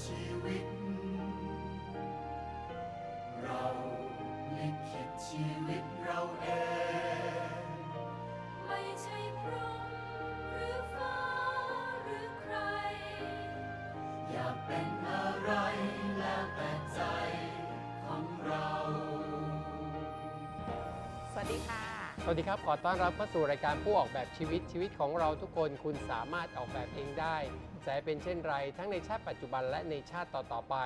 ชีวิต เราลิขิตชีวิตเราเอง ไม่ใช่พรหมหรือฟ้าหรือใคร อยากเป็นอะไรแล้วแต่ใจของเรา สวัสดีค่ะ สวัสดีครับ ขอต้อนรับเข้าสู่รายการผู้ออกแบบชีวิตชีวิตของเราทุกคน คุณสามารถออกแบบเองได้ แสเป็นเช่นไร ทั้งในชาติปัจจุบันและในชาติต่อๆไป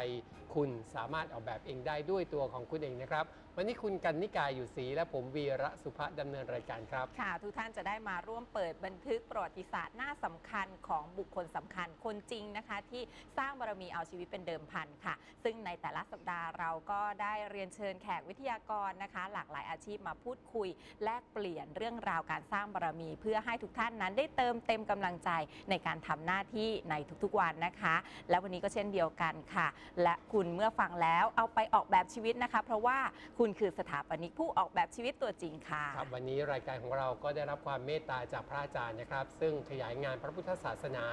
คุณสามารถออกแบบเองได้ด้วยตัวของคุณเองนะครับ วันนี้คุณกันนิกายอยู่ศรีและผมวีระสุภะดำเนินรายการครับ ค่ะ ทุกท่านจะได้มาร่วมเปิดบันทึกประวัติศาสตร์หน้าสำคัญของบุคคลสำคัญคนจริงนะคะ ที่สร้างบารมีเอาชีวิตเป็นเดิมพันค่ะ ซึ่งในแต่ละสัปดาห์เราก็ได้เรียนเชิญแขกวิทยากรนะคะ หลากหลายอาชีพมาพูดคุย แลกเปลี่ยนเรื่องราวการสร้างบารมี เพื่อให้ทุกท่านนั้นได้เติมเต็มกำลังใจในการทำหน้าที่ในทุกๆวันนะคะ และวันนี้ก็เช่นเดียวกันค่ะ และคุณเมื่อฟังแล้วเอาไปออกแบบชีวิตนะคะ เพราะว่าคุณคือสถาปนิกผู้ออกแบบชีวิตตัวจริงค่ะ ครับวันนี้รายการของเราก็ได้รับความเมตตาจากพระอาจารย์นะครับ ซึ่งขยายงานพระพุทธศาสนา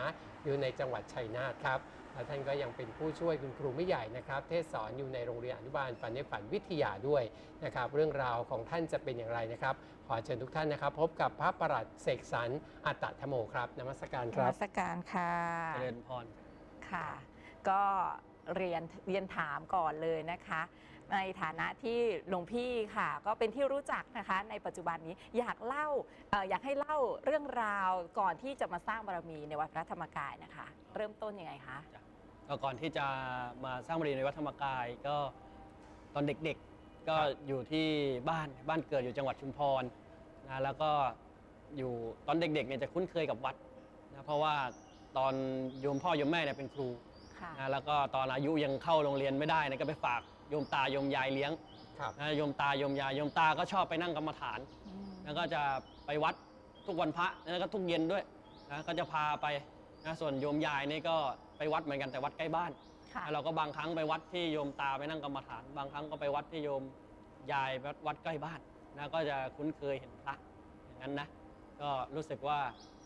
อยู่ในจังหวัดชัยนาทครับและท่านก็ยังเป็นผู้ช่วยคุณครูไม่ใหญ่นะครับ เทศสอนอยู่ในโรงเรียนอนุบาลฝันในฝันวิทยาด้วยนะครับ เรื่องราวของท่านจะเป็นอย่างไรนะครับ ขอเชิญทุกท่านนะครับ พบกับพระประหลัดเสกสรรอัตตธโมครับนมัสการนครับมัสการค่ะเจริญพรค่ะ ก็ เรียนเรียนถามก่อนเลยนะคะ ในฐานะที่หลวงพี่ค่ะ ก็เป็นที่รู้จักนะคะ ในปัจจุบันนี้อยากเล่าอออยากให้เล่าเรื่องราวก่อนที่จะมาสร้างบารมีในวัดพระธรรมกายนะคะ เริ่มต้นยังไงคะก็ก่อนที่จะมาสร้างบาริเวณในวัดธรรมกายก็ตอนเด็กๆก็อยู่ที่บ้านบ้านเกิดอยู่จังหวัดชุมพรนะแล้วก็อยู่ตอนเด็กๆเนี่ยจะคุ้นเคยกับวัดนะเพราะว่าตอนโยมพ่อโยมแม่เนี่ยเป็นครู ค่ะ นะแล้วก็ตอนอายุยังเข้าโรงเรียนไม่ได้เนยก็ไปฝากโยมตาโยมยายเลี้ยงครับ นะโยมตาโยมยายโยมตาก็ชอบไปนั่งกรรมฐาน อืมแล้วก็จะไปวัดทุกวันพระแล้วก็ทุกเย็นด้วยนะก็จะพาไปนะส่วนโยมยายนี่ก็ไปวัดเหมือนกันแต่วัดใกล้บ้านค่ะแล้วเราก็บางครั้งไปวัดที่โยมตาไปนั่งกรรมฐาน บางครั้งก็ไปวัดที่โยมยายวัดวัดใกล้บ้านนะก็จะคุ้นเคยเห็นพระอย่างนั้นนะก็รู้สึกว่า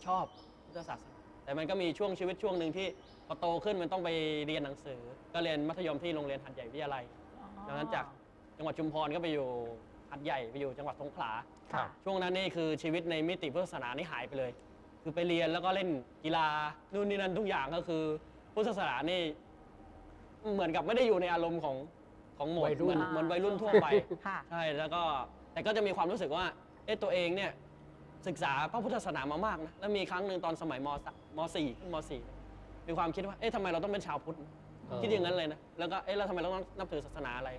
ชอบพุทธศาสนาแต่มันก็มีช่วงชีวิตช่วงหนึ่งที่ พอโตขึ้นมันต้องไปเรียนหนังสือ ก็เรียนมัธยมที่โรงเรียนหัดใหญ่วิทยาลัยดังนั้นจากจังหวัดชุมพรก็ไปอยู่หัดใหญ่ไปอยู่จังหวัดสงขลาครับ ช่วงนั้นนี่คือชีวิตในมิติพุทธศาสนานี่หายไปเลย คือไปเรียนแล้วก็เล่นกีฬานู่นนี่นั่นทุกอย่างก็คือ พุทธศาสนานี่ เหมือนกับไม่ได้อยู่ในอารมณ์ของของโหมดวัยรุ่เหมืนอนเหมือนวัยรุ่นทั่วไป ค่ะ ใช่แล้วก็แต่ก็จะมีความรู้สึกว่าเอ๊ะตัวเองเนี่ยศึกษาพระพุทธศาสนามามากนะแล้วมีครั้งหนึ่งตอนสมัยมสมสี่ขึ้นมสี่ มีความคิดว่าเอ๊ะทำไมเราต้องเป็นชาวพุทธเออ คิดอย่างนั้นเลยนะแล้วก็เอ๊ะแล้วทำไมเราต้องนับถือศาสนาอะไร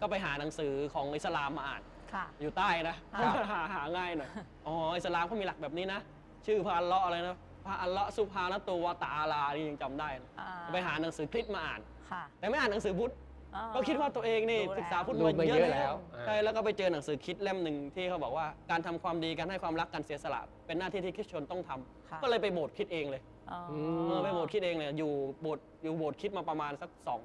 ก็ไปหาหนังสือของอิสลามมาอ่าน ค่ะ อยู่ใต้นะครับ หาหาง่ายหน่อย อ๋อ อิสลามเขามีหลักแบบนี้นะ ชื่อพระอัลเลาะห์อะไรนะ พระอัลเลาะห์สุภานะตัววะตะอาลานี่ยังจำได้นะอ่า ไปหาหนังสือคริสต์มาอ่าน ค่ะ แต่ไม่อ่านหนังสือพุทธอ๋อก็คิดว่าตัวเองนี่รู้แล้ว ศึกษาพุทธรู้มามาเยเยอะอะแล้แล้ววอ่าใช่แล้วก็ไปเจอหนังสือคริดเล่มหนึ่งที่เขาบอกว่าการทำความดีการให้ความรักการเสียสละเป็นหน้าที่ที่คริสเตียนต้องทำค่ะ ก็เลยไปโบสถ์คริดเองเลย อ๋อเออไปโบสถ์คริดเองเลยอยู่โบสถ์อยู่โบสถ์คริดมาประมาณสักสอง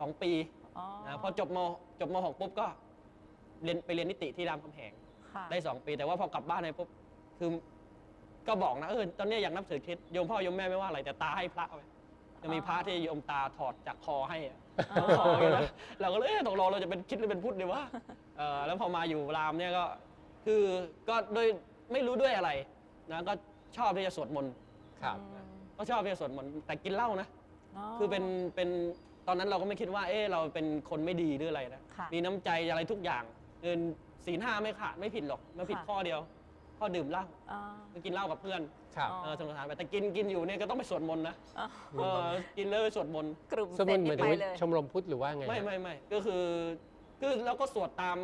สองปีอ๋อนะพอจบมจบมหกปุ๊บก็เรียนไปเรียนนิติที่รามคำแหง ค่ะได้สองปีแต่ว่าพอกลับบ้านไปปุ๊บคือก็บอกนะเออตอนเนี้ยอยากนับถือคริดโยมพ่อโยมแม่ไม่ว่าอะไรแต่ตาให้พระไปจะมีพระที่โยมตาถอดจากคอให้อะคออย่างเงี้ยนะเราก็เลยเอ๊ะตกลงเราจะเป็นคริดหรือเป็นพุทธดีวะเออแล้วพอมาอยู่รามเนี่ยก็ คือก็โดยไม่รู้ด้วยอะไรนะก็ชอบที่จะสวดมนต์ ครับ ก็ชอบที่จะสวดมนต์แต่กินเหล้านะ คือเป็นเป็นตอนนั้นเราก็ไม่คิดว่า เออเราเป็นคนไม่ดีหรืออะไรนะ ค่ะ มีน้ำใจอะไรทุกอย่างเงินศีลห้าไม่ขาดไม่ผิดหรอกไม่ผิดค่ะข้อเดียว ข้อดื่มเหล้าอ๋อไปกินเหล้ากับเพื่อนครับอ๋อ เออสงสารไปแต่กินกินอยู่เนี่ยก็ต้องไปสวดมนต์นะอ๋อเออกินแล้วไปสวดมนต์กลุ่มสมเสร็มจติเหมืนี่อนไปว่าเลย ชมรมพุทธหรือว่าไงไม่ฮะ ไม่ไม่ก็คือคือเราก็สวดตาม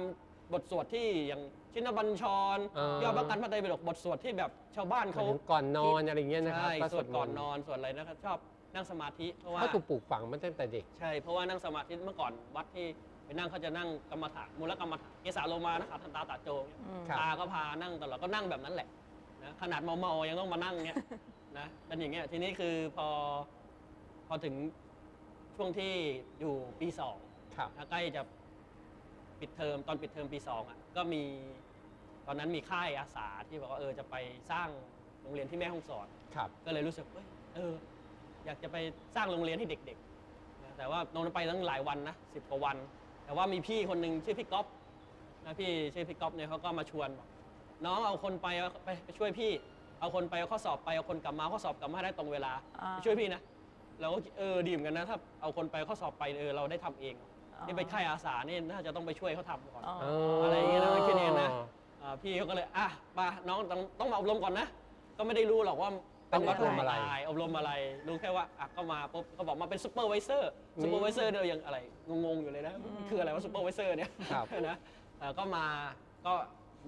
บทสวดที่อย่างชินบัญชรเออยอดพระกันพระไตรปิฎกบทสวดที่แบบชาวบ้านเขาเขาก่อนนอนอะไรอย่างเงี้ยนะครับใช่ก็สวดก่อนมต์นอนสวดอะไรนะครับชอบนั่งสมาธิเพราะว่า เขาถูกปลูกฝังมาตั้งแต่เด็ก ใช่ เพราะว่านั่งสมาธิเมื่อก่อนวัดที่ไปนั่งเขาจะนั่งกรรมฐานมูลกรรมฐานเกสาโลมานะคะทันตาตาโจเนี่ยอืม ครับ ตาก็พานั่งตลอดก็นั่งแบบนั้นแหละนะขนาดเมาๆยังต้องมานั่งเนี่ย นะเป็นอย่างเงี้ยทีนี้คือพอพอถึงช่วงที่อยู่ปีสองครับ นะใกล้จะ ปิดเทอมตอนปิดเทอมปีสองอะก็มีตอนนั้นมีค่ายอาสาที่บอกว่าเออจะไปสร้างโรงเรียนที่แม่ห้องสอน ครับ ก็เลยรู้สึกเอ้ยเออ อยากจะไปสร้างโรงเรียนให้เด็กแต่ว่าน้องไปตั้งหลายวันนะสิบกว่าวัน แต่ว่ามีพี่คนหนึ่งชื่อพี่ก๊อฟนะพี่ชื่อพี่ก๊อฟเนี่ยเขาก็มาชวนบอกน้องเอาคนไปไปไปช่วยพี่ เอาคนไปเอาข้อสอบไปเอาคนกลับมาเอาข้อสอบกลับมาให้ได้ตรงเวลาอ่า ไปช่วยพี่นะเราก็คิดเออดีเหมือนกันนะถ้าเอาคนไปข้อสอบไปเออเราได้ทำเอง นี่ไปค่ายอาสานี่น่าจะต้องไปช่วยเขาทำก่อน อ๋ออะไรอย่างเงี้ยนะคิดเองนะ อ่าพี่เขาก็เลยอะมาน้องต้องต้องมาอบรมก่อนนะ ก็ไม่ได้รู้หรอกว่าต้องอบรมอะไรใช่อบรมอะไร รู้แค่ว่าอะก็มาปุ๊บเขาบอกมาเป็นซูเปอร์วิเซอร์ซูเปอร์วิเซอร์เรายังอะไรงงๆอยู่เลยนะ คืออะไรว่าซูเปอร์วิเซอร์เนี่ยครับ นะเอ่อก็มาก็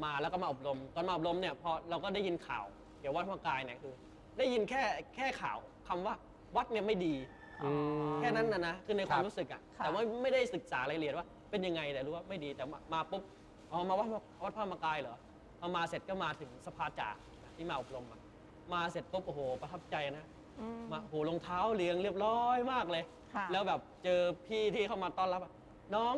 มาแล้วก็มาอบรมตอนมาอบรมเนี่ยพอเราก็ได้ยินข่าวเกี่ยววัดพระกายเนี่ยคือ ได้ยินแค่แค่ข่าวคำว่าวัดเนี่ยไม่ดีอืม แค่นั้นนะนะคือในควาคมรับรู้สึกอะค่ะ แต่ว่าไม่ได้ศึกษารายละเอียดว่าเป็นยังไงแต่รู้ว่าไม่ดีแต่มามาปุ๊บอ๋อมาวัดวัดพระธรรมกายเหรอพอมาเสร็จก็มาถึงสภาจ่าที่มาอบรมอะมาเสร็จปุ๊บโอ้โหประทับใจนะ อืม มาโอ้โหรองเท้าเรียงเรียบร้อยมากเลย ค่ะแล้วแบบเจอพี่ที่เข้ามาต้อนรับอะน้อง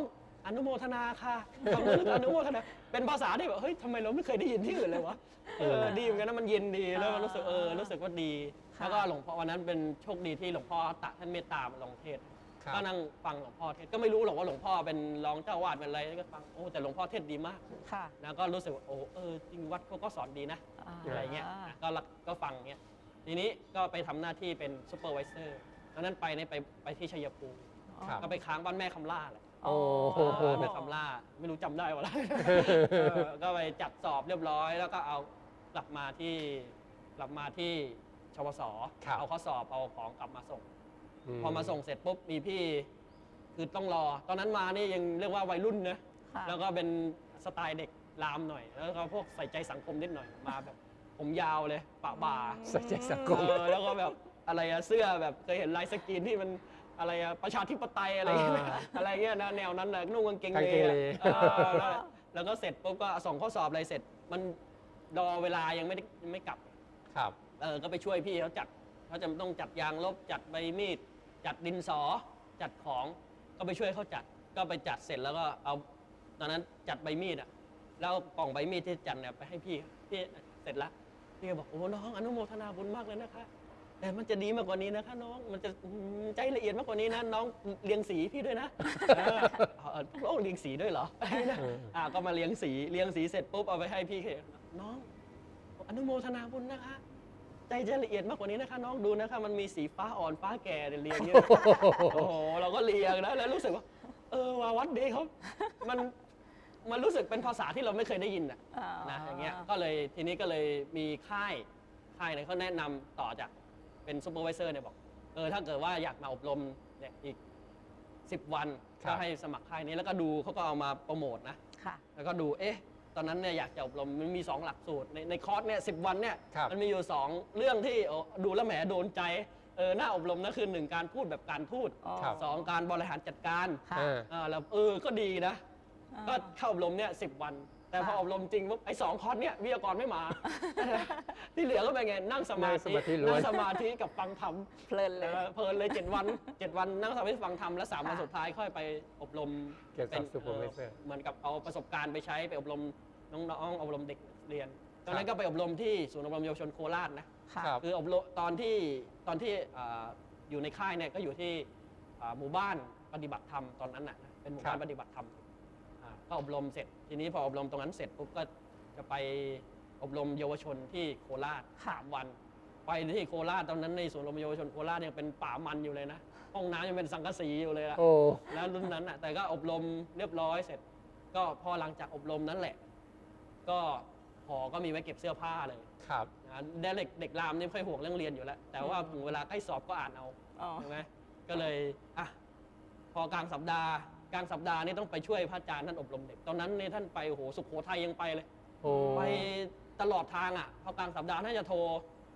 อนุโมทนาค่ะคำนึกอนุโมทนาเป็นภาษาที่แบบเฮ้ยทำไมเราไม่เคยได้ยินที่อื่นเลยวะเออดีเหมือนกันนะมันเย็นดีแล้วมันรู้สึกเออรู้สึกว่าดีค่ะแล้วก็หลวงพ่อวันนั้นเป็นโชคดีที่หลวงพ่อตะท่านเมตตามาลงเทศน์ครับก็นั่งฟังหลวงพ่อเทศน์ก็ไม่รู้หรอกว่าหลวงพ่อเป็นรองเจ้าวาดเป็นอะไรก็ฟังโอ้แต่หลวงพ่อเทศน์ดีมากค่ะนะก็รู้สึกว่าโอ้เออจริงวัดเขาก็สอนดีนะาอะไรเงี้ยอะก็รักก็ฟังเงี้ยทีนี้ก็ไปทำหน้าที่เป็นซูเปอร์วิเซอร์ตอนนั้นไปเนี่ยไปไปที่ชัยภูมิครับก็ไปค้างบ้านแม่คำล่าแหละ โอ้โหเออแม่คำล่าไม่รู้จำได้ว่าอะไร เออก็ไปจัดสอบเรียบร้อย แล้วก็เอากลับมาที่กลับมาที่ชวสครับ เอาข้อสอบเอาของกลับมาส่งมพอมาส่งเสร็จปุ๊บมีพี่ คือต้องรอ ตอนนั้นมานี่ยังเรียกว่าวัยรุ่นนะค่ะแล้วก็เป็นสไตล์เด็กรามหน่อย แล้วก็พวกใส่ใจสังคมนิดหน่อยมาแบบ ผมยาวเลยปะบ่า ใส่ใจสังคม เออแล้วก็แบบอะไรอะเสื้อแบบเคยเห็นลายสกรีนที่มัน อะไรอะประชาธิปไตยอะไรอย่างเงี้ยอ่าอะไรเงี้ยนะแนวนั้นนะนุ่งกางเกงกางเกงเลเลอะเออแล้วแล้วก็เสร็จปุ๊บก็ส่งข้อสอบอะไรเสร็จ มันรอเวลายังไม่ได้ยังไม่กลับ ครับ เออก็ไปช่วยพี่เขาจัดเขาจะต้องจัดยางลบจัดใบมีด จัดดินสอ จัดของก็ไปช่วยเขาจัด ก็ไปจัดเสร็จแล้วก็เอาตอนนั้นจัดใบมีดอะแล้วกล่องใบมีดที่จัดเนี่ยไปให้พี่พี่เสร็จละพี่ก็บอกโอ้น้องอนุโมทนาบุญมากเลยนะคะ แต่มันจะดีมากกว่านี้นะคะน้อง มันจะอืมใจละเอียดมากกว่านี้นะน้องเรียงสีพี่ด้วยนะเออเออน้องเรียงสีด้วยเหรอเอออ่าก็มาเลี้ยงสีเลี้ยงสีเสร็จปุ๊บเอาไปให้พี่เขน้องอนุโมทนาบุญนะคะ ใจจะละเอียดมากกว่านี้นะคะ น้องดูนะคะ มันมีสีฟ้าอ่อนฟ้าแก่เนี่ยเรียงเยอะ โอ้โหเราก็เรียงนะแล้วรู้สึกว่า เออว่าวัดนี้เขามันมันรู้สึกเป็นภาษาที่เราไม่เคยได้ยินอะอ่านะอย่างเงี้ยก็เลยทีนี้ก็เลยมีค่ายค่ายเนี่ยเขาแนะนำต่อจาก เป็นซูเปอร์วิเซอร์เนี่ยบอกเออถ้าเกิดว่าอยากมาอบรมเนี่ยอีก 10 วันครัก็บ ให้สมัครค่ายนี้แล้วก็ดูเขาก็เอามาโปรโมทนะ ค่ะ แล้วก็ดู เอ๊ะ ตอนนั้นเนี่ยอยากจะอบรมมันมี 2 หลักสูตร ในในคอร์สเนี่ยสิวันเนี่ย ครับมันมีอยู่ 2 เรื่องที่โอ้ดูแล้วแหมโดนใจ เออ น่าอบรมนะคือหนึ่งการพูดแบบการทูตอ๋อครับ สองการบริหารจัดการค่ะอ่าอ่าแล้วเออ ก็ดีนะ ก็เข้าอบรมเนี่ยสิวัน แต่พอค่ะอบรมจริงปุ๊บไอ้สองคอร์สเนี่ยวิทยากรไม่มา ที่เหลือก็เป็นไงนั่งสมานั่งสธิมาธิล้วน นั่งสมาธิกับฟังธรรมเพลินเลยเออเพลินเลยเจ็ดวันเจ็ดวันนั่งสมาธิฟังธรรมแล้วสามวันค่ะ สุดท้ายค่อยไปอบรมเกี่ยวกับเป็น supervisor เหมือนกับเอาประสบการณ์ไปใช้ไปอบรมน้องๆอบรมเด็กเรียน ตอนนั้นก็ไปอบรมที่ศูนย์อบรมเยาวชนโคราชนะ ค่ะครับ คืออบรมตอนที่ตอนที่อ่าอยู่ในค่ายเนี่ยก็อยู่ที่อ่าหมู่บ้านปฏิบัติธรรมตอนนั้นน่ะนะเป็นหมู่บ้านครับ ปฏิบัติธรรมอ่า ก็อบรมเสร็จ ทีนี้พออบรมตรงนั้นเสร็จปุ๊บก็จะไปอบรมเยาวชนที่โคราชค่ะสามวัน ไปที่โคราชตอนนั้นในศูนย์อบรมเยาวชนโคราชยังเป็นป่ามันอยู่เลยนะห้องน้ำยังเป็นสังกะสีอยู่เลยอะโอ้ แล้วรุ่นนั้นอะแต่ก็อบรมเรียบร้อยเสร็จ ก็พอหลังจากอบรมนั้นแหละ ก็หอก็มีไว้เก็บเสื้อผ้าเลยครับ นะเด็กเด็กรามนี่ไม่ค่อยห่วงเรื่องเรียนอยู่แล้ว แต่ว่าถึงเวลาใกล้สอบก็อ่านเอา อ๋อ ใช่ไหมก็เลยอะพอกลางสัปดาห์ กลางสัปดาห์นี่ต้องไปช่วยพระอาจารย์ท่านอบรมเด็ก ตอนนั้นนี่ท่านไปโอ้โหสุโขทัยยังไปเลย โอ้ไปตลอดทางอะพอกลางสัปดาห์น่าจะโทร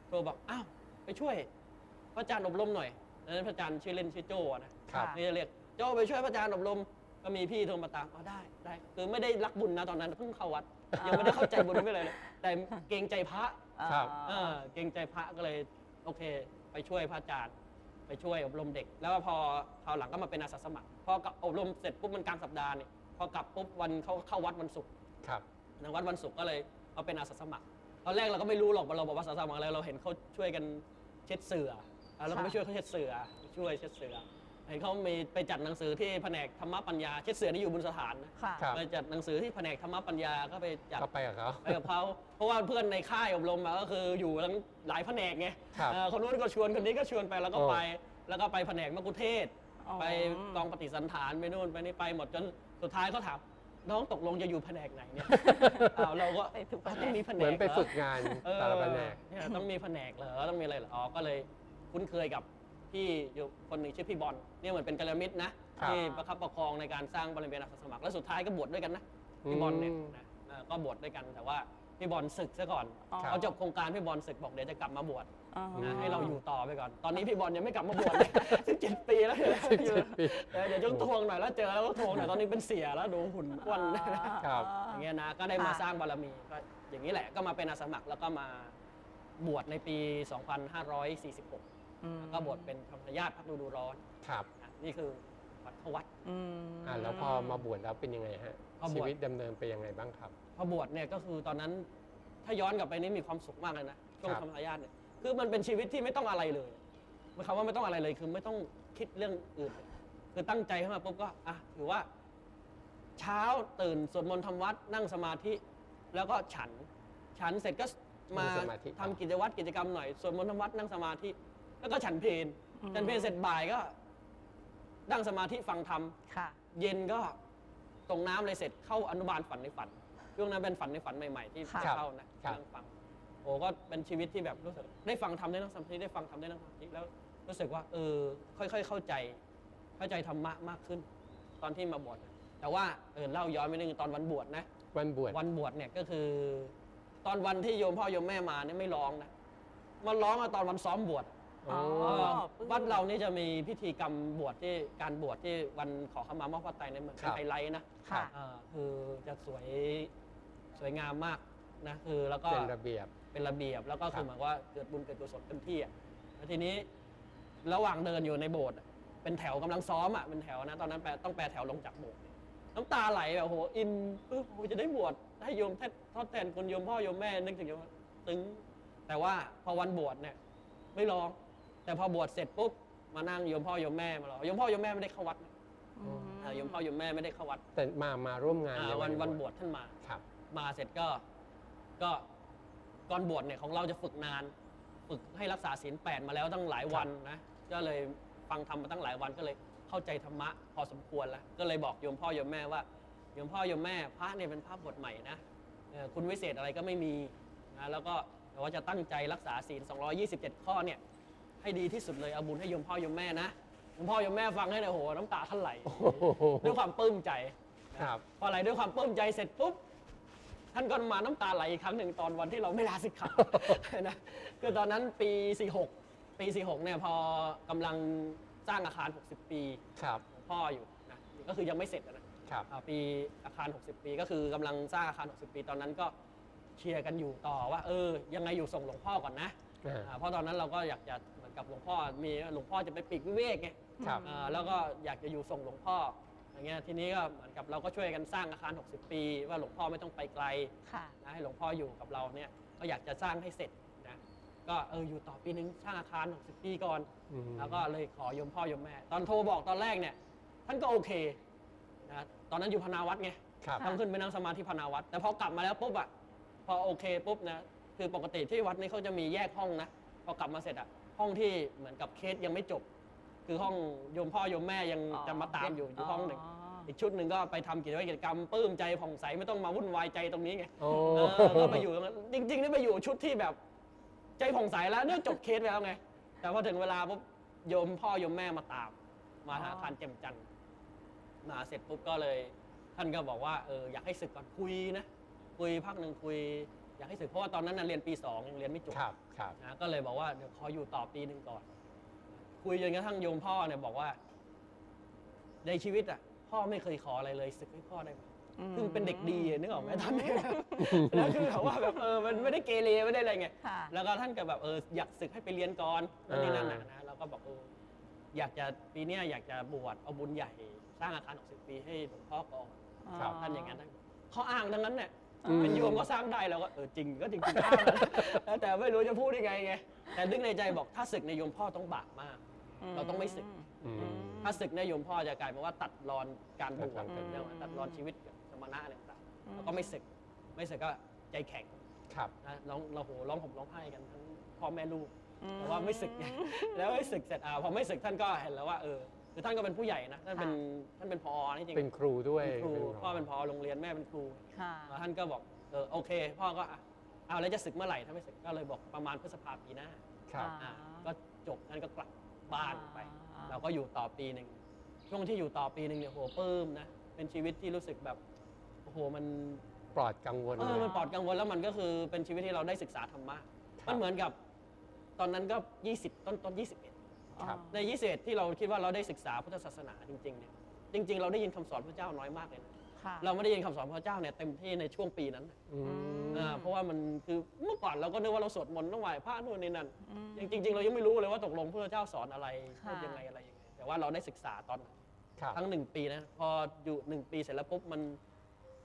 โทรบอกอ้าวไปช่วย พระอาจารย์อบรมหน่อยนั้นพระอาจารย์ชื่อเล่นชื่อโจ้นะครับนี่จะเรียกโจ้ไปช่วยพระอาจารย์อบรมก็มีพี่โทรมาตามอ๋อได้ได้ครับคือไม่ได้รักบุญนะตอนนั้นเพิ่งเข้าวัด ยังไม่ได้เข้าใจบุญไม่เลยเลยแต่เกรงใจพระครับเออเกรงใจพระก็เลย โอเค ไปช่วยพระอาจารย์ ไปช่วยอบรมเด็ก แล้วพอคราวหลังก็มาเป็นอาสาสมัครพอกลับอบรมเสร็จปุ๊บมันกลางสัปดาห์นี่พอกลับปุ๊บวันเขาเข้าวัดวันศุกร์ครับทางวัดวันศุกร์ก็เลยเอาเป็นอาสาสมัครตอนแรกเราก็ไม่รู้หรอกว่าเราบอกว่าอาสาสมัครอะไรเราเห็นเขาช่วยกันเช็ดเสืออะเราก็ไปช่วยเขาเช็ดเสือช่วยเช็ดเสือ เห็นเขามีไปจัดหนังสือที่แผนกธรรมปัญญาเช็ดเสือที่อยู่บนสถานนะค่ะ ครับ ไปจัดหนังสือที่แผนกธรรมปัญญาก็ไปจัด ก็ไปกับเขา ไปกับเขาเพราะว่าเพื่อนในค่ายอบรมมาก็คืออยู่ทั้งหลายแผนกไงครับเอ่อคนนู้นก็ชวนคนนี้ก็ชวนไปแล้วก็โอ้ไป แล้วก็ไปแผนกมะกุเทศ อ๋อ ไปกองปฏิสันฐานไปนู่นไปนี่ไปหมดจนสุดท้ายเขาถามน้องตกลงจะอยู่แผนกไหนเนี่ย อ้าวเราก็ไปทุกแผนก ต้องมีแผนกเหมือนไปรฝึกงานเออแต่ละแผนก เนี่ยต้องมีแผนกเหรอต้องมีอะไรเหรออ๋อก็เลยคุ้นเคยกับ พี่อยู่คนหนึ่งชื่อพี่บอลเนี่ยเหมือนเป็นกัลยาณมิตรนะครับที่ประคับประคองในการสร้างบริเวณอาสาสมัครแล้วสุดท้ายก็บวชด้วยกันนะพี่บอลเนี่ยอืมนะเออก็บวชด้วยกันแต่ว่าพี่บอลศึกซะก่อนอ๋อ เขาจบโครงการพี่บอลศึกบอกเดี๋ยวจะกลับมาบวชอ๋อ นะให้เราอยู่ต่อไปก่อน ตอนนี้พี่บอลยังไม่กลับมาบวชเลย 17 ปีแล้วอยู่ปี เออเดี๋ยวจงทวงหน่อยแล้วเจอแล้วก็ทวงหน่อยตอนนี้เป็นเสียแล้วดูหุ่นอ้วนครับ อย่างเงี้ยนะก็ได้มาค่ะ สร้างบารมีก็อย่างนี้แหละก็มาเป็นอาสาสมัครแล้วก็มาบวชในปี 2546 อืมก็บวชเป็นธรรมญาติพักฤดูร้อนครับนะนี่คือวัดเขาวัด อืมอ่าแล้วพอมาบวชแล้วเป็นยังไงฮะพอบวช ชีวิตดำเนินไปยังไงบ้างครับ พอบวชเนี่ยก็คือตอนนั้นถ้าย้อนกลับไปนี่มีความสุขมากเลยนะช่วงครับธรรมญาติเนี่ยคือมันเป็นชีวิตที่ไม่ต้องอะไรเลยหมายความว่าไม่ต้องอะไรเลยคือไม่ต้องคิดเรื่องอื่นเลยคือตั้งใจขึ้นมาปุ๊บก็อะถือว่า เช้าตื่นสวดมนต์ทำวัดนั่งสมาธิ แล้วก็ฉัน ฉันเสร็จก็มานั่งสมาธิ ทำกิจวัตรกิจกรรมหน่อยสวดมนต์ทำวัดนั่งสมาธิ แล้วก็ฉันเพลนอืม ฉันเพลนเสร็จบ่ายก็นั่งสมาธิฟังธรรม ค่ะ เย็นก็ตรงน้ำเลยเสร็จเข้าอนุบาลฝันในฝันช่วงนั้นเป็นฝันในฝันใหม่ๆ ที่ค่ะ เข้านะครับนั่งฟังโอ้ก็เป็นชีวิตที่แบบรู้สึกได้ฟังทำได้นั่งสมาธิได้ฟังทำได้นั่งสมาธิแล้วรู้สึกว่า เออ ค่อย ๆ เข้าใจ เข้าใจธรรมะมากขึ้น ตอนที่มาบวชนะแต่ว่าเออเล่าย้อนไปนิดนึงตอนวันบวชนะ วันบวช วันบวชเนี่ยก็คือ ตอนวันที่โยมพ่อโยมแม่มาเนี่ยไม่ร้องนะมาร้องอะตอนวันซ้อมบวชอ๋อเออปลื้มวัดเรานี่จะมีพิธีกรรมบวชที่การบวชที่วันขอขมามอบพระไตรเนี่ยเหมือนเป็นไฮไลท์นะค่ะอ่าคือจะสวยสวยงามมากนะคือแล้วก็เป็นระเบียบเป็นระเบียบแล้วก็ครัคือบเหมือนว่าเกิดบุญเกิดกุศลเต็มที่อะแล้วทีนี้ระหว่างเดินอยู่ในโบสถ์อะเป็นแถวกำลังซ้อมอะเป็นแถวนะตอนนั้นแปลต้องแปลแถวลงจากโบสถ์น้ำตาไหลแบบโหอินเออโหจะได้บวชให้โยมแททอดแทนคุณโยมพ่อโยมแม่นึกถึงโยมตึงแต่ว่าพอวันบวชเนี่ยไม่ร้อง แต่พอบวชเสร็จปุ๊บมานั่งโยมพ่อโยมแม่มาร้องโยมพ่อโยมแม่ไม่ได้เข้าวัดนะอืมอ่าโยมพ่อโยมแม่ไม่ได้เข้าวัดแต่มามาร่วมงานอ่าในวันวันบวชท่านมา ครับ มาเสร็จก็ก็ก่อนบวชเนี่ยของเราจะฝึกนาน ฝึกให้รักษาศีลแปดมาแล้วตั้งหลายวันนะก็เลยฟังธรรมมาตั้งหลายวันก็เลยเข้าใจธรรมะพอสมควรแล้ว ก็เลยบอกโยมพ่อโยมแม่ว่าโยมพ่อโยมแม่พระเนี่ยเป็นพระบทใหม่นะเอ่อคุณวิเศษอะไรก็ไม่มีนะแล้วก็แต่ว่าจะตั้งใจรักษาศีล 227 ข้อเนี่ย ให้ดีที่สุดเลยเอาบุญให้โยมพ่อโยมแม่นะโยมพ่อโยมแม่ฟังให้เนี่ยโอ้โหน้ำตาท่านไหลโอ้โหด้วยความปลื้มใจนะครับ พอไหลด้วยความปลื้มใจเสร็จปุ๊บท่านก็มาน้ำตาไหลอีกครั้งหนึ่งตอนวันที่เราไม่ลาสิกขา นะคือตอนนั้นปี 46 ปี 46เนี่ยพอกำลังสร้างอาคาร 60 ปีครับของพ่ออยู่นะก็คือยังไม่เสร็จนะ ครับ อ่าปีอาคาร 60 ปีก็คือกำลังสร้างอาคาร 60 ปีตอนนั้นก็เชียร์กันอยู่ต่อว่า เออ ยังไงอยู่ส่งหลวงพ่อก่อนนะอ่า อ่าเพราะตอนนั้นเราก็อยากจะเหมือน กับหลวงพ่อมีหลวงพ่อจะไปปีกวิเวกไงครับอ่าแล้วก็อยากจะอยู่ส่งหลวงพ่ออย่างเงี้ยทีนี้ก็เหมือนกับเราก็ช่วยกันสร้างอาคาร 60 ปี ว่าหลวงพ่อไม่ต้องไปไกลค่ะ นะให้หลวงพ่ออยู่กับเราเนี่ยก็อยากจะสร้างให้เสร็จนะก็เอออยู่ต่อปีนึงสร้างอาคาร 60 ปีก่อน อืม แล้วก็เลยขอโยมพ่อโยมแม่ ตอนโทรบอกตอนแรกเนี่ย ท่านก็โอเคนะตอนนั้นอยู่พนาวัดไง ครับต้องขึ้นไปนั่งสมาธิพนาวัดแต่พอกลับมาแล้วปุ๊บอะพอโอเคปุ๊บนะคือปกติที่วัดนี้เขาจะมีแยกห้องนะพอกลับมาเสร็จอะ ห้องที่เหมือนกับเคสยังไม่จบ คือห้องโยมพ่อโยมแม่ยังจะมาตามอยู่อยู่ห้องหนึ่งอีกชุดหนึ่งก็ไปทำกิจวัตรกิจกรรมปลื้มใจผ่องใสไม่ต้องมาวุ่นวายใจตรงนี้ไงโอ้เออก็ไปอยู่ตรงนั้นจริงๆนี่ไปอยู่ชุดที่แบบ ใจผ่องใสแล้วเนี่ยจบเคสไปแล้วไง แต่พอถึงเวลาปุ๊บโยมพ่อโยมแม่มาตาม มาหาอ๋อคารแจ่มจันทร์มาเสร็จปุ๊บก็เลย ท่านก็บอกว่าเอออยากให้ศึกก่อนคุยนะคุยพักหนึ่งคุย อยากให้ศึกเพราะว่าตอนนั้นน่ะเรียนปีสองยังเรียนไม่จบครับครับนะก็เลยบอกว่าเดี๋ยวขออยู่ต่อปีหนึ่งก่อน คุยจนกระทั่งโยมพ่อเนี่ยบอกว่า ในชีวิตอะ พ่อไม่เคยขออะไรเลยศึกให้พ่อได้ไหมซึ่งเป็นเด็กดีอะนึกออกไหมท่านเนี่ยแล้วคือแบบว่าแบบเออมันไม่ได้เกเรไม่ได้อะไรไงค่ะแล้วก็ท่านก็แบบเอออยากศึกให้ไปเรียนก่อนนั่นนี่นั่นนะนะเราก็บอกเอออยากจะปีเนี้ยอยากจะบวชเอาบุญใหญ่ สร้างอาคาร60ปีให้หลวงพ่อก่อนครับท่านอย่างนั้นท่านข้ออ้างทั้งนั้นเนี่ยอืม เป็นโยมก็สร้างได้เราก็เออจริงก็จริงๆอ้างนะแต่ไม่รู้จะพูดยังไงไงแต่นึกในใจบอกถ้าศึกในยโยมพ่อต้องบาปมาก เราต้องไม่ศึกอืมถ้าถ้าศึกเนี่ยโยมพ่อจะกลายเป็นว่าตัดรอนการบวชอืมเรื่องตัดรอนชีวิตสมณะอะไรต่างๆแล้วก็ไม่ศึกไม่ศึกก็ใจแข็งครับนะร้องเราโหร้องห่มร้องไห้กันทั้งพ่อแม่ลูกอืมแต่ว่าไม่ศึกไงแล้วไม่ศึกเสร็จอ่าพอไม่ศึกท่านก็เห็นแล้วว่าเออ คือท่านก็เป็นผู้ใหญ่นะท่านเป็นท่านเป็นพอนี่จริงเป็นครูด้วยเป็นครูเป็นพ่อเป็นพอโรงเรียนแม่เป็นครูค่ะแล้วท่านก็บอกเออโอเค พ่อก็อะเอาแล้วจะศึกเมื่อไหร่ถ้าไม่ศึกก็เลยบอกประมาณพฤษภาปีหน้าครับอ่าก็จบท่านก็กลับบ้านไปอ่าเราก็อยู่ต่อปีหนึ่งช่วงที่อยู่ต่อปีหนึ่งเนี่ยโหปลื้มนะเป็นชีวิตที่รู้สึกแบบโอ้โหมันปลอดกังวลเอเลอยมันปลอดกังวลแล้วมันก็คือเป็นชีวิตที่เราได้ศึกษาธรรมะครับมันเหมือนกับ ตอนนั้นก็ 20 ต้นต้น21 ครับใน 21 ที่เราคิดว่าเราได้ศึกษาพุทธศาสนาจริงๆเนี่ยจริง ๆ เราได้ยินคำสอนพระเจ้าน้อยมากเลยนะค่ะเราไม่ได้ยินคำสอนพระเจ้าเนี่ยเต็มที่ในช่วงปีนั้นอืม อ่าเพราะว่ามันคือเมื่อก่อนเราก็นึกว่าเราสวดมนต์ต้องไหว้พระนู่นนี่นั่นอืม จริง ๆ เรายังไม่รู้เลยว่าตกลงพระเจ้าสอนอะไรค่ะ พูดยังไงอะไรยังไงแต่ว่าเราได้ศึกษาตอนนั้นครับ ทั้งหนึ่งปีนะพออยู่หนึ่งปีเสร็จแล้วปุ๊บมัน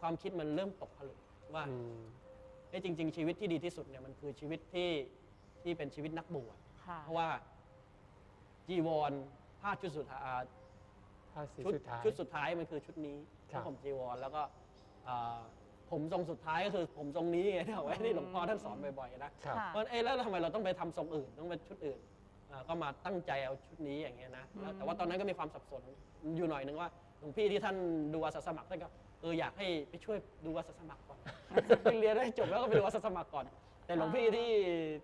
ความคิดมันเริ่มตกผลึกว่า อืม เอ้ยจริง ๆ ชีวิตที่ดีที่สุดเนี่ยมันคือชีวิตที่ที่เป็นชีวิตนักบวชค่ะ เพราะว่า จีวรผ้าชุดสุดท้ายอ่าภาษีชุดสุดท้าย ชุดสุดท้ายมันคือชุดนี้ครับผมจีวรแล้วก็อ่าผมทรงสุดท้ายก็คือผมทรงนี้ไงที่เอาไว้ที่หลวงพ่อท่านสอนบ่อยๆนะครับ ค่ะ เพราะเอ้ยแล้วทำไมเราต้องไปทำทรงอื่นต้องเป็นชุดอื่นอ่าก็มาตั้งใจเอาชุดนี้อย่างเงี้ยนะแล้วแต่ว่าตอนนั้นก็มีความสับสนอยู่หน่อยนึงว่าหลวงพี่ที่ท่านดูอาสาสมัครท่านก็เอออยากให้ไปช่วยดูอาสาสมัครก่อนไปเรียนได้จบแล้วก็ไปดูอาสาสมัครก่อน แต่หลวงพี่ที่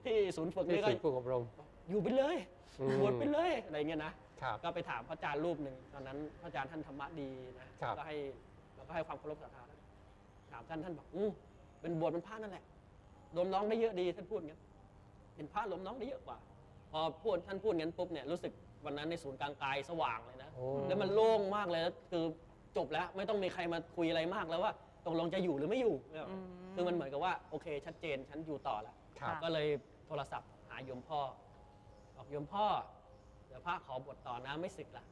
ที่ศูนย์ฝึกนี่นี่ก็คือฝึกอบรม อยู่ไปเลยอืมบวชไปเลยอะไรเงี้ยนะครับก็ไปถามพระอาจารย์รูปหนึ่งตอนนั้นพระอาจารย์ท่านธรรมะดีนะครับ ก็ให้เราก็ให้ความเคารพศรัทธาท่านถามท่านท่านบอกอืมเป็นบวชเป็นพระนั่นแหละรวมน้องได้เยอะดีท่านพูดงั้นเป็นพระรวมน้องได้เยอะกว่า พอพูดท่านพูดงั้นปุ๊บเนี่ยรู้สึกวันนั้นในศูนย์กลางกายสว่างเลยนะ โอ้ แล้วมันโล่งมากเลยแล้วคือจบแล้วไม่ต้องมีใครมาคุยอะไรมากแล้วว่า ตกลงจะอยู่หรือไม่อยู่อืมคือมันเหมือนกับว่าโอเคชัดเจนฉันอยู่ต่อแล้วครับ ก็เลยโทรศัพท์หาโยมพ่อบอกโยมพ่อ เดี๋ยวพระขอบวชต่อนะไม่ศึกละ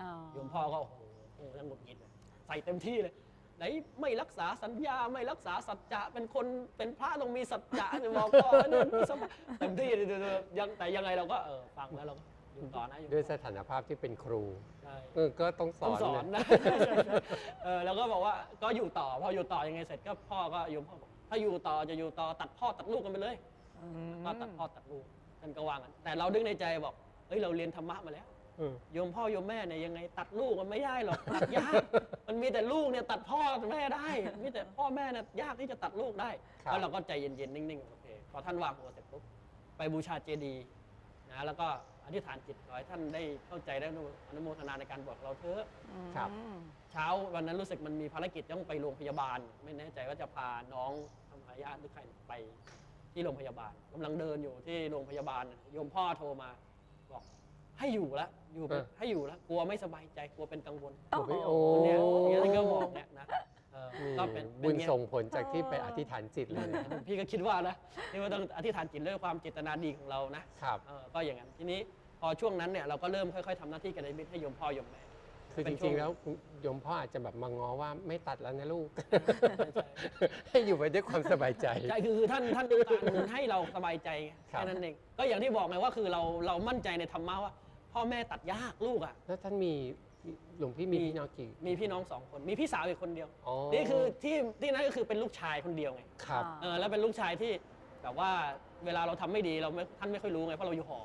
อ๋อโยมพ่อก็โอ้โหโอ้โหยังหงุดหงิดเลยใส่เต็มที่เลย ไหนไม่รักษาสัญญาไม่รักษาสัจจะเป็นคนเป็นพระต้องมีสัจจะเนี่ยบอกพ่อเนี่ยมีสมาเต็มที่เลยยังแต่ยังไงเราก็เออฟังแล้วเราก็ อยู่ต่อนะอยู่ด้วยต่สอถานภาพที่เป็นครูใช่เออก็ต้องสต้อองนสอนเลยนะ เออแล้วก็บอกว่าก็อยู่ต่อพออยู่ต่อยังไงเสร็จก็พ่อก็โยมพ่อบอกถ้าอยู่ต่อจะอยู่ต่อตัดพ่อตัดลูกกันไปเลย อืมก็ตัดพ่อตัดลูกท่านก็ว่างันแต่เราดึงในใจบอกเฮ้ยเราเรียนธรรมะมาแล้ว เออ โยมพ่อโยมแม่เนี่ยยังไงตัดลูกมันไม่ได้หรอกตัดยาก มันมีแต่ลูกเนี่ยตัดพ่อแม่ได้มีแต่พ่อแม่เนี่ยยากที่จะตัดลูกได้ครับ แล้วเราก็ใจเย็นๆนิ่งๆโอเคพอท่านวางหัวเสร็จปุ๊บไปบูชาเจดีย์นะแล้วก็ อธิษฐานจิตขอให้ท่านได้เข้าใจได้อนุโมทนาในการบอกเราเถอะ ครับ อืมเช้าวันนั้นรู้สึกมันมีภารกิจต้องไปโรงพยาบาล ไม่แน่ใจว่าจะพาน้องทำพายาติหรือใครไปที่โรงพยาบาลกำลังเดินอยู่ที่โรงพยาบาลโยมพ่อโทรมาบอกให้อยู่ละอยู่ไปเออ ให้อยู่ละกลัวไม่สบายใจกลัวเป็นกังวลโอ้โห โอ้เนี่ยอย่างนี้ท่านก็บอกเนี่ยนะ เออนี่ก็เป็นบุญเป็นเงี้ยส่งผลจากที่ไปอธิษฐานจิตเลยพี่ก็คิดว่านะนี่ว่าต้องอธิษฐานจิตด้วยความเจตนาดีของเรานะครับ เออก็อย่างนั้นทีนี้พอช่วงนั้นเนี่ยเราก็เริ่มค่อยๆทำหน้าที่กันในมิตรให้โยมพ่อโยมแม่ คือเป็จนช่วริงงๆแล้วโยมพ่ออาจจะแบบมางอว่าไม่ตัดแล้วนะลูก ให้อยู่ไปด้วยความสบายใจ ใช่คือคือท่านท่านต้องการให้เราสบายใจไงครับ แค่นั้นเองก็อย่างที่บอกไงว่าคือเราเรามั่นใจในธรรมะว่า พ่อแม่ตัดยากลูกอะ แล้วท่านมี หลวงพี่มีมีพี่น้องกี่ มีพี่น้องสองคน มีพี่สาวอีกคนเดียว อ๋อ นี่คือที่ที่นั่นก็คือเป็นลูกชายคนเดียวไง ครับอ่าเออแล้วเป็นลูกชายที่แบบว่าเวลาเราทำไม่ดีเราไม่ท่านไม่ค่อยรู้ไงเพราะเราอยู่หอ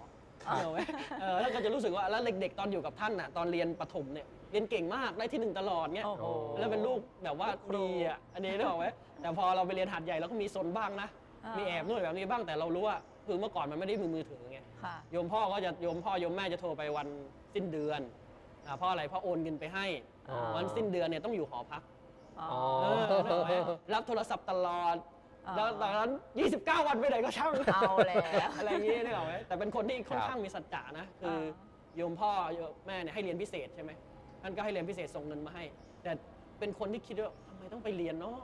ครับ เออไหมเออแล้วก็จะรู้สึกว่าแล้วเด็ก ๆ ตอนอยู่กับท่านน่ะตอนเรียนประถมเนี่ยเรียนเก่งมากได้ที่หนึ่งตลอดเงี้ยโอ้โห แล้วเป็นลูกแบบว่าดีอะอันนี้ได้บอกไหมแต่พอเราไปเรียนหัดใหญ่เราก็มีซนบ้างนะอ่ามีแอบนู่นแบบนี้บ้างแต่เรารู้ว่าคือเมื่อก่อนมันไม่ได้มือมือถือไงค่ะ โยมพ่อก็จะโยมพ่อโยมแม่จะโทรไปวันสิ้นเดือน อ่าเพราะอะไรเพราะโอนเงินไปให้อ๋อ วันสิ้นเดือนเนี่ยต้องอยู่หอพักอ๋ออ๋อ เออนึกออกไหมรับโทรศัพท์ตลอดอ่าแล้วตอนนั้น 29 วันไปไหนก็ช่างเอาแล้ว อะไรอย่างงี้นึกออกไหมแต่เป็นคนที่ค่อนครับข้างมีสัจจะนะคืออาโยมพ่อโยมแม่เนี่ยให้เรียนพิเศษใช่ไหมท่านก็ให้เรียนพิเศษส่งเงินมาให้ แต่เป็นคนที่คิดว่าทำไมต้องไปเรียนเนาะ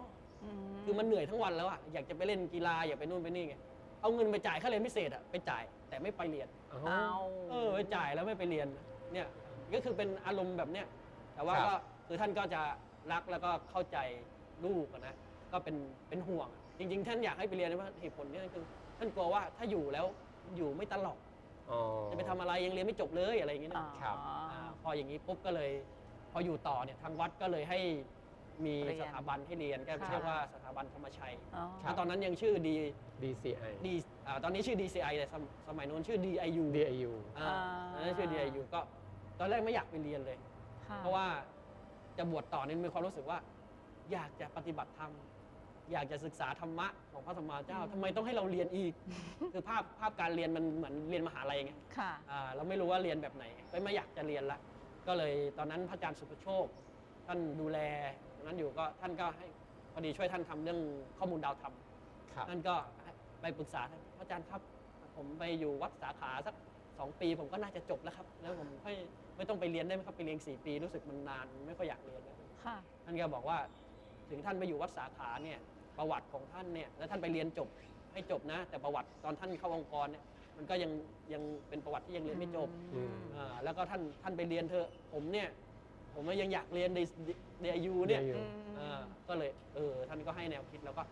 คือมันเหนื่อยทั้งวันแล้วอะอยากจะไปเล่นกีฬาอยากไปนู่นไปนี่ไงเอาเงินไปจ่ายค่าเรียนพิเศษอะไปจ่ายแต่ไม่ไปเรียนอ๋อเอา เออไปจ่ายแล้วไม่ไปเรียนเนี่ย ก็คือเป็นอารมณ์แบบเนี้ยแต่ว่าครับก็คือท่านก็จะรักแล้วก็เข้าใจลูกอะนะก็เป็นเป็นห่วงอะจริง ๆ ท่านอยากให้ไปเรียนนะว่าเหตุผลเนี่ยคือ ท่านกลัวว่าถ้าอยู่แล้วอยู่ไม่ตลอดอ๋อจะไปทำอะไรยังเรียนไม่จบเลยอะไรอย่างเงี้ยอ๋อนะครับอ่าพพออย่างนี้ปุ๊บก็เลย พออยู่ต่อเนี่ยทางวัดก็เลยให้มีเรียนสถาบันให้เรียนก็ค่ะเรียกว่าสถาบันธรรมชัยอ๋อแล้วตอนนั้นยังชื่อดี DCI ดีอ่าตอนนี้ชื่อ DCI แต่สมสมัยนู้นชื่อ DIU DIU อ่าตอนนั้นชื่อ DIU ก็ ตอนแรกไม่อยากไปเรียนเลย ค่เพราะว่าจะบวชต่อนี่มีความรู้สึกว่า อยากจะปฏิบัติธรรม อยากจะศึกษาธรรมะของพระธรรมเจ้าทำไมต้องให้เราเรียนอีก คือภาพภาพการเรียนมันเหมือนเรียนมหาลัยไง ค่ะ อ่าเราไม่รู้ว่าเรียนแบบไหนก็ไม่อยากจะเรียนละก็เลยตอนนั้นพระอาจารย์สุภโชค ท่านดูแลตรงนั้นอยู่ก็ท่านก็ให้พอดีช่วยท่านทำเรื่องข้อมูลดาวธรรมครับ ท่านก็ไปปรึกษาท่านพระอาจารย์ครับ ผมไปอยู่วัดสาขาสัก สองปีผมก็น่าจะจบแล้วครับ แล้วผมไม่ไม่ต้องไปเรียนได้ไหมครับไปเรียนสี่ปีรู้สึกมันนานไม่ค่อยอยากเรียนแล้วค่ะ ท่านก็บอกว่าถึงท่านไปอยู่วัดสาขาเนี่ยประวัติของท่านเนี่ยแล้วท่านไปเรียนจบให้จบนะ แต่ประวัติตอนท่านเข้าองค์กรเนี่ยมันก็ยังยังเป็นประวัติที่ยังเรียนไม่จบอืม อ่าแล้วก็ท่านท่านไปเรียนเถอะผมเนี่ยผมก็ยังอยากเรียนในเดียยูเนี่ย DIU อ่าก็เลยเออท่านก็ให้แนวคิดแล้วก็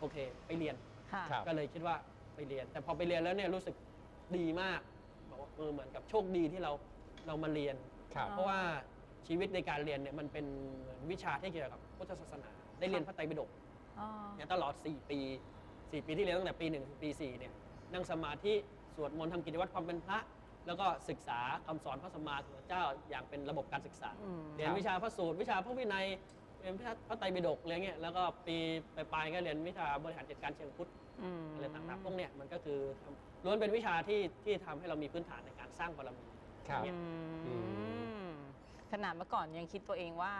โอเค ไปเรียน ค่ะ ครับ ก็เลยคิดว่าไปเรียน แต่พอไปเรียนแล้วเนี่ยรู้สึกดีมากบอกว่า เออเหมือนกับโชคดีที่เราเรามาเรียน ครับ เพราะว่าชีวิตในการเรียนเนี่ยมันเป็นเหมือนวิชาที่เกี่ยวกับพุทธศาสนา ได้เรียนพระไตรปิฎกอ๋อเนี่ยตลอด 4 ปี 4 ปีที่เรียนตั้งแต่ปี1ถึงปี4เนี่ยนั่งสมาธิสวดมนต์ทำกิจวัตรความเป็นพระ แล้วก็ศึกษาคำสอนพระสัมมาสัมพุทธเจ้าอย่างเป็นระบบการศึกษา อืม เรียนวิชาพระสูตรวิชาพระวินัยเรียนพระไตรปิฎกอะไรเงี้ยแล้วก็ปีปลายๆก็เรียนวิชาบริหารจัดการเชิงพุทธ อืม อะไรต่างๆพวกเนี้ยมันก็คือทำล้วนเป็นวิชาที่ที่ทำให้เรามีพื้นฐานในการสร้างบารมี ครับ เนี่ย อืมขนาดเมื่อก่อนยังคิดตัวเองว่า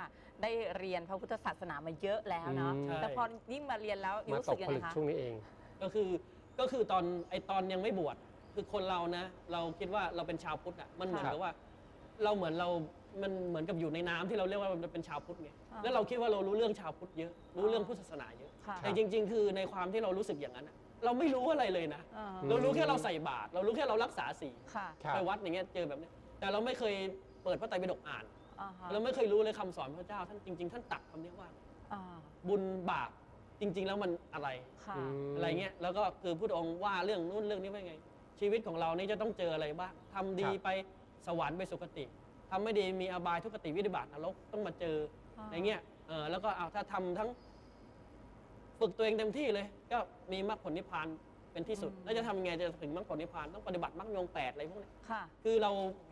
ได้เรียนพระพุทธศาสนามาเยอะแล้วเนาะอืมใช่แต่พอยิ่งมาเรียนแล้วมารู้ตสึกกยังผไงลึกคะช่วงนี้เอง ก็คือก็คือตอนไอตอนยังไม่บวชคือคนเรานะ เราคิดว่าเราเป็นชาวพุทธอะมันเหมือนครับกับว่า เราเหมือนเรา มันเหมือนกับอยู่ในน้ำที่เราเรียกว่ามันเป็นชาวพุทธไงอ่าแล้วเราคิดว่าเรารู้เรื่องชาวพุทธเยอะ รู้เรื่องพุทธศาสนาเยอะ ค่ะ แต่จริง ๆ คือในความที่เรารู้สึกอย่างนั้นอะเราไม่รู้อะไรเลยนะ อ่าเรารู้แค่เราใส่บาตรเรารู้แค่เรารักษาศีลค่ะครับ ไปวัดอย่างเงี้ยเจอแบบเนี้ยแต่เราไม่เคยเปิดพระไตรปิฎกอ่าน อ่าฮะเราไม่เคยรู้เลยคำสอนพระเจ้าท่านจริง ๆ ท่านตัดคำนี้ว่า อ่าบุญบาปจริง ๆ แล้วมันอะไร ค่ะ ม อะไรเงี้ยแล้วก็คือพุทธองค์ว่าเรื่องนู้นเรื่องนี้ว่าไง ชีวิตของเรานี่จะต้องเจออะไรบ้างทำดีครับ ไปสวรรค์ไปสุคติ ทำไม่ดีมีอบายทุกขติวิบัติบาตนรกต้องมาเจออ่าอะไรเงี้ยเออแล้วก็เอาถ้าทำทั้ง ฝึกตัวเองเต็มที่เลย ก็มีมรรคผลนิพพานเป็นที่สุด แล้วจะทำยังไงจะถึงมรรคผลนิพพานต้องปฏิบัติมรรคมีองค์แปดอะไรพวกเนี้ยค่ะ คือเรา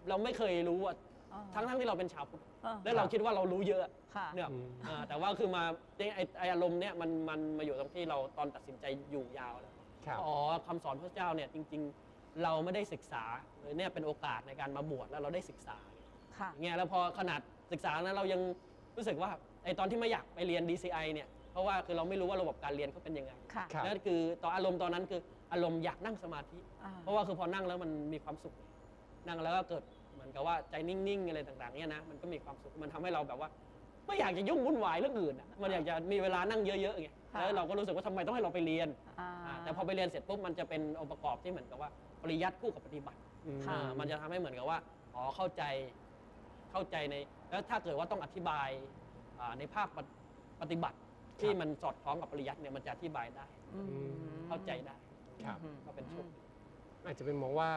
เราไม่เคยรู้อะอ่าทั้งทั้งที่เราเป็นชาวพุทธอ่า แล้วเราคิดว่าเรารู้เยอะค่ะ เนี่ยอืมอ่าแต่ว่าคือมาไอ้ไออารมณ์เนี่ยมันมันมาอยู่ตรงที่เราตอนตัดสินใจอยู่ยาวแล้ว ครับอ๋อคำสอนพระเจ้าเนี่ยจริง ๆ เราไม่ได้ศึกษาเลยเนี่ยเป็นโอกาสในการมาบวชแล้วเราได้ศึกษา ค่ะอย่างเงี้ยแล้วพอขนาดศึกษานั้นเรายังรู้สึกว่าไอตอนที่ไม่อยากไปเรียน DCI เนี่ยเพราะว่าคือเราไม่รู้ว่าระบบการเรียนเขาเป็นยังไงค่ะ ครับ นั่นคือตอนอารมณ์ตอนนั้นคืออารมณ์อยากนั่งสมาธิ อ่า เพราะว่าคือพอนั่งแล้วมันมีความสุข นั่งแล้วก็เกิดเหมือนกับว่าใจนิ่งๆอะไรต่างๆเนี่ยนะมันก็มีความสุขมันทำให้เราแบบว่า ไม่อยากจะยุ่งวุ่นวายเรื่องอื่นอะมันอยากจะมีเวลานั่งเยอะๆไงค่ะแล้วเราก็รู้สึกว่าทำไมต้องให้เราไปเรียนอ่า อ่าแต่พอไปเรียนเสร็จปุ๊บมันจะเป็นองค์ประกอบที่เหมือนกับว่าปริยัติคู่กับปฏิบัติ อืม ค่ะ อ่ามันจะทำให้เหมือนกับว่า อ๋อ เข้าใจ เข้าใจใน แล้วถ้าเกิดว่าต้องอธิบายอ่าในภาคปฏิปฏิบัติที่มันสอดคล้องกับปริยัติเนี่ยมันจะอธิบายได้อืมเข้าใจได้ครับอืมก็เป็นโชคดีอาจจะเป็นมองว่า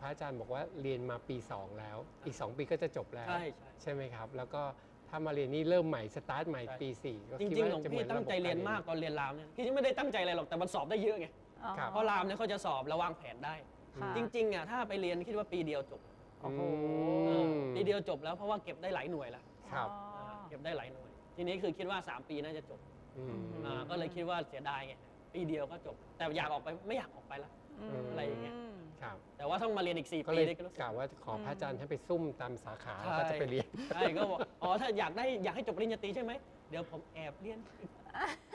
พระอาจารย์บอกว่าเรียนมาปี2แล้ว อีก2ปีก็จะจบแล้วใช่ใช่ใช่ไหมครับ แล้วก็ถ้ามาเรียนนี่เริ่มใหม่สตาร์ทใหม่ใช่ปี4ก็จคิดริงๆว่าหลวงจะเหมืพี่อนตั้งใจเรียนมากตอนเรียนรามเนี่ยพี่ไม่ได้ตั้งใจอะไรหรอกแต่มันสอบได้เยอะไงอ๋อครับเพราะรามเนี่ยเขาจะสอบแล้ววางแผนได้ค่ะจริงๆอะถ้าไปเรียนคิดว่าปีเดียวจบ โอ้โหเออปีเดียวจบแล้วเพราะว่าเก็บได้หลายหน่วยแล้วครับอ๋อเก็บได้หลายหน่วย ทีนี้คือคิดว่า 3 ปีน่าจะจบอืม อ่าก็เลยคิดว่าเสียดายไงปีเดียวก็จบ แต่อยากออกไปไม่อยากออกไปละ ม อะไรอย่างเงี้ยครับ แต่ว่าต้องมาเรียนอีก 4 ก็ปีเลยนี่ก็รู้สึกกล่าวว่าขอพระอาจารย์ให้ไปซุ่มตามสาขาใช่แล้วก็จะไปเรียน ใช่ก็บอกอ๋อถ้าอยากได้อยากให้จบปริญญาตรีใช่ไหมเดี๋ยวผมแอบเรียน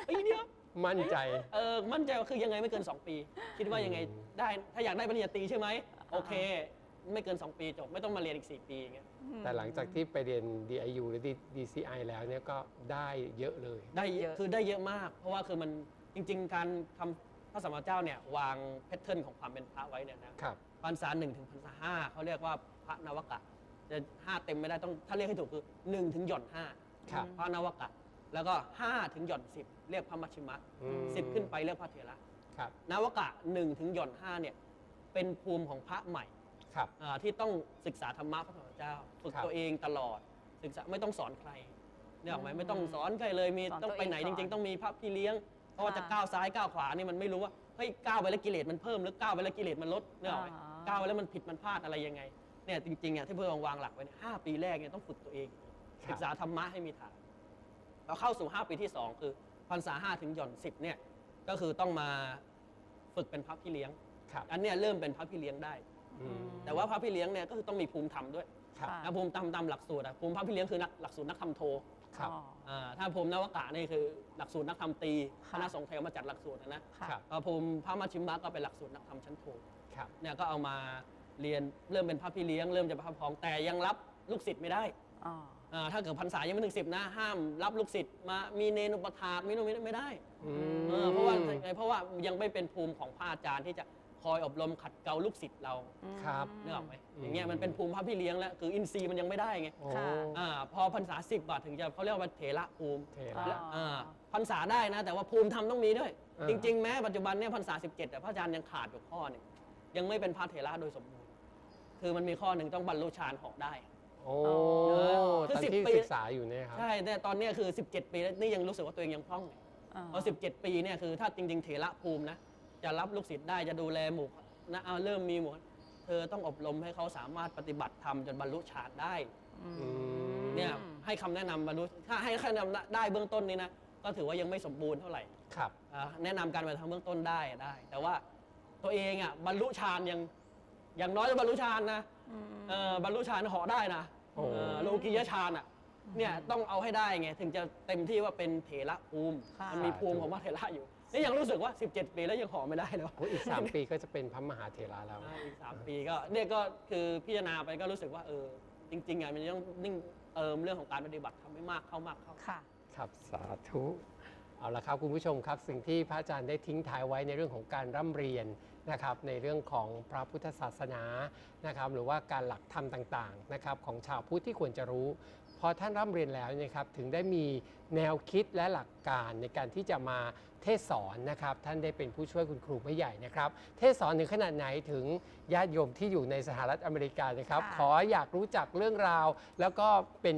ปีเดียว มั่นใจ เออมั่นใจว่าคือยังไงไม่เกิน 2 ปี คิดว่ายังไงอืมได้ถ้าอยากได้ปริญญาตรีใช่ไหมโอเค ไม่เกิน 2 ปีจบ ไม่ต้องมาเรียนอีก 4 ปีอย่างเงี้ยแต่หลังจากที่ไปเรียน DIU หรือ DCI แล้วเนี่ยก็ได้เยอะเลย ได้เยเยอะอะ คือได้เยอะมาก เพราะว่าคือมันจริง ๆ การทำพระสัมมาเจ้าเนี่ยวางแพทเทิร์นของความเป็นพระไว้เนี่ยนะครับ พรรษาหนึ่งถึงพรรษาห้าเขาเรียกว่าพระนวกะจะห้าเต็มไม่ได้ต้องถ้าเรียกให้ถูกคือหนึ่งถึงหย่อนห้าครับ พระนวกะ แล้วก็ห้าถึงหย่อนสิบเรียกพระมัชชิมะอืมสิบขึ้นไปเรียกพระเถระ ครับ นวกะหนึ่งถึงหย่อนห้าเนี่ยเป็นภูมิของพระใหม่ ครับ อ่าที่ต้องศึกษาธรรมะพระพุทธเจ้าฝึกครับ ตัวเองตลอดศึกษาไม่ต้องสอนใครเนี่ยหรอกไหมอืมไม่ต้องสอนใครเลยมีสอนต้องไปไหนตัวเองจริงก่อนๆต้องมีพระพี่เลี้ยงเพราะว่าค่ะจะก้าวซ้ายก้าวขวานี่มันไม่รู้ว่าเฮ้ยก้าวไปแล้วกิเลสมันเพิ่มหรือก้าวไปแล้วกิเลสมันลดเนี่ยหรอกไหมอ่า ก้าวไปแล้วมันผิดมันพลาดอะไรยังไงเนี่ยจริงๆอะที่เพื่อนวางหลักไว้เนี่ยห้าปีแรกเนี่ยต้องฝึกตัวเอง ครับ ศึกษาธรรมะให้มีฐานเราเข้าสู่ 5 ปีที่ 2 คือพรรษาห้าถึงหย่อนสิบเนี่ยก็คือต้องมาฝึกเป็นพระพี่เลี้ยง ครับ อันเนี้ยเริ่มเป็นพระพี่เลี้ยงได้อืม แต่ว่าพระพี่เลี้ยงเนี่ยก็คือต้องมีภูมิธรรมด้วยครับค่ะนะภูมิธรรมตามหลักสูตรอะภูมิพระพี่เลี้ยงคือนักหลักสูตรนักธรรมโทครับ อ๋อ อ่าถ้าภูมินวกะนี่คือหลักสูตรนักธรรมตรีคค่ะ ณะสงฆ์ไทยเอามาจัดหลักสูตรนะนะค่ะ ครับพอภูมิพระมาชิมมะก็เป็นหลักสูตรนักธรรมชั้นโทครับ เนี่ยก็เอามาเรียนเริ่มเป็นพระพี่เลี้ยงเริ่มจะเป็นพระพองแต่ยังรับลูกศิษย์ไม่ได้ อ๋อ อ่าถ้าเกิดพรรษายังไม่ถึงสิบนะห้ามรับลูกศิษย์มามีเนนุปถากมีโนนมีนี่ไม่ได้อืมเออเพราะว่าเพราะว่ายังไม่เป็นภูมิของพระอาจารย์ที่จะ คอยอบรมขัดเกลาลูกศิษย์เราครับนึกออกไหมอืมอย่างเงี้ยมันเป็นภูมิพระพี่เลี้ยงแล้วคืออินทรีย์มันยังไม่ได้ไงโอ้ ค่ะอ่าพอพรรษาสิบบาทถึงจะเขาเรียกว่าเถระภูมิเทอ๋อระอ่าพรรษาได้นะ แต่ว่าภูมิธรรมต้องมีด้วยอ่าจริง ๆ แม้ปัจจุบันเนี่ยพรรษา17แต่พระอาจารย์ยังขาดอยู่ข้อหนึ่งยังไม่เป็นพระเถระโดยสมบูรณ์คือมันมีข้อหนึ่งต้องบรรลุฌานเหาะได้ โอ้คือตอน10ที่ปี ศึกษาอยู่เนี่ยครับ ใช่แต่ตอนเนี้ยคือ 17 ปีแล้วนี่ยังรู้สึกว่าตัวเองยังพร่องเลยอ๋อพอ17 ปีเนี่ยคือถ้าจริง ๆ เถระภูมินะ จะรับลูกศิษย์ได้จะดูแลหมู่นะเอาเริ่มมีหมู่เธอต้องอบรมให้เขาสามารถปฏิบัติธรรมจนบรรลุฌานได้อืมอืมเนี่ยให้คำแนะนำบรรลุถ้าให้คำแนะนำได้เบื้องต้นนี้นะก็ถือว่ายังไม่สมบูรณ์เท่าไหร่ครับ อ่าแนะนำการปฏิบัติธรรมเบื้องต้นได้ได้ แต่ว่าตัวเองอะบรรลุฌานยังอย่างน้อยจะบรรลุฌานนะอืมเออบรรลุฌานเหาะได้นะโอ้ เออโลกียฌานอะเนี่ยต้องเอาให้ได้ไงถึงจะเต็มที่ว่าเป็นเถระภูมิค่ะ มันมีภูมิของพระเถระอยู่ นี่ยังรู้สึกว่า 17 ปีแล้วยังเหาะไม่ได้เลยว่ะโอ้อีก 3 ปีก็จะเป็นพระมหาเถระแล้ว อ่าอีกสามปีก็เนี่ยก็คือพิจารณาไปก็รู้สึกว่าเออจริงๆอะมันต้องนิ่งเติมเรื่องของการปฏิบัติทำให้มากเข้ามากเข้า ค่ะ ครับสาธุเอาละครับคุณผู้ชมครับ สิ่งที่พระอาจารย์ได้ทิ้งท้ายไว้ในเรื่องของการร่ำเรียนนะครับ ในเรื่องของพระพุทธศาสนานะครับ หรือว่าการหลักธรรมต่างๆนะครับของชาวพุทธที่ควรจะรู้ พอท่านร่ำเรียนแล้วเนะครับถึงได้มีแนวคิดและหลักการในการที่จะมาเทศสอนนะครับ ท่านได้เป็นผู้ช่วยคุณครูไม่ใหญ่นะครับ เทศสอนถึงขนาดไหนถึงญาติโยมที่อยู่ในสหรัฐอเมริกานะครับค่ะขออยากรู้จักเรื่องราว แล้วก็เป็น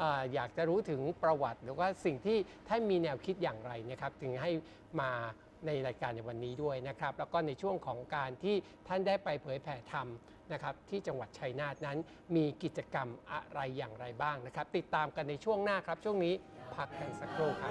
อ่าอยากจะรู้ถึงประวัติ หรือว่าสิ่งที่ท่านมีแนวคิดอย่างไรนะครับ ถึงให้มาในรายการในวันนี้ด้วยนะครับ แล้วก็ในช่วงของการที่ท่านได้ไปเผยแผ่ธรรม นะครับที่จังหวัดชัยนาทนั้นมีกิจกรรมอะไรอย่างไรบ้างนะครับ ติดตามกันในช่วงหน้าครับช่วงนี้พักกันสักครู่ครับ